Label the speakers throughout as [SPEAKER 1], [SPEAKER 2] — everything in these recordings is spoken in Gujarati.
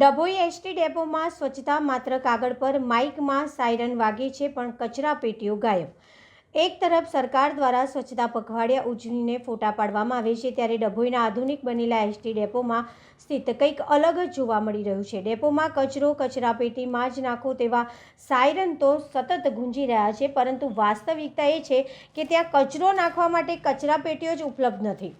[SPEAKER 1] ડભોઈ એસટી ડેપોમાં સ્વચ્છતા માત્ર કાગળ પર માઇકમાં સાયરન વાગે છે, પણ કચરા પેટીઓ ગાયબ. એક તરફ સરકાર દ્વારા સ્વચ્છતા પખવાડિયા ઉજવીને ફોટા પાડવામાં આવે છે, ત્યારે ડભોઈના આધુનિક બનેલા એસટી ડેપોમાં સ્થિત કંઈક અલગ જ જોવા મળી રહ્યું છે. ડેપોમાં કચરો કચરા પેટીમાં જ નાખો તેવા સાયરન તો સતત ગુંજી રહ્યા છે, પરંતુ વાસ્તવિકતા એ છે કે ત્યાં કચરો નાખવા માટે કચરા પેટીઓ જ ઉપલબ્ધ નથી.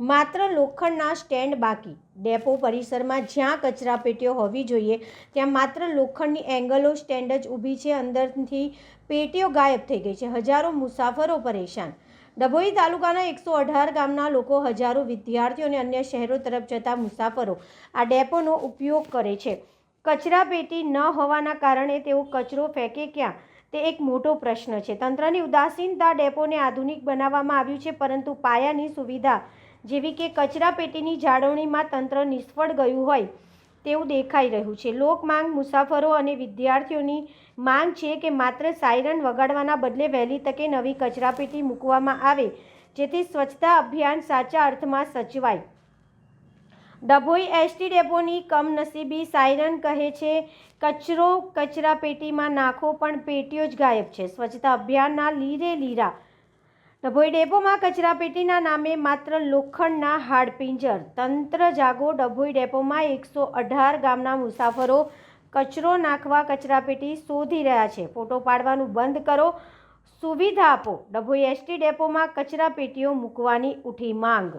[SPEAKER 1] માત્ર લોખંડના સ્ટેન્ડ બાકી. ડેપો પરિસરમાં જ્યાં કચરા પેટીઓ હોવી જોઈએ, ત્યાં માત્ર લોખંડની એંગલો સ્ટેન્ડ જ ઊભી છે. અંદરથી પેટીઓ ગાયબ થઈ ગઈ છે. હજારો મુસાફરો પરેશાન. ડભોઈ તાલુકાના એકસો અઢાર ગામના લોકો, હજારો વિદ્યાર્થીઓ અને અન્ય શહેરો તરફ જતા મુસાફરો આ ડેપોનો ઉપયોગ કરે છે. કચરા પેટી ન હોવાના કારણે તેઓ કચરો ફેંકે ક્યાં? તે એક મોટો પ્રશ્ન છે. તંત્રની ઉદાસીનતા ડેપોને આધુનિક બનાવવામાં આવ્યું છે, પરંતુ પાયાની સુવિધા જેવી કે કચરા પેટીની જાળવણીમાં તંત્ર નિષ્ફળ ગયું હોય તેવું દેખાઈ રહ્યું છે. લોક માંગ મુસાફરો અને વિદ્યાર્થીઓની માંગ છે કે માત્ર સાયરન વગાડવાના બદલે વહેલી તકે નવી કચરાપેટી મૂકવામાં આવે, જેથી સ્વચ્છતા અભિયાન સાચા અર્થમાં સચવાય. ડભોઈ એસટી ડેપોની કમનસીબી સાયરન કહે છે, કચરો કચરા પેટીમાં નાખો પણ પેટીઓ જ ગાયબ છે. સ્વચ્છતા અભિયાનના લીરે લીરા ડભોઈ ડેપોમાં કચરાપેટીના નામે માત્ર લોખંડના હાડપિંજર તંત્ર જાગો, ડભોઈ ડેપોમાં એકસો અઢાર ગામના મુસાફરો કચરો નાખવા કચરાપેટી શોધી રહ્યા છે. ફોટો પાડવાનું બંધ કરો, સુવિધા આપો. ડભોઈ એસટી ડેપોમાં કચરાપેટીઓ મૂકવાની ઉઠી માંગ.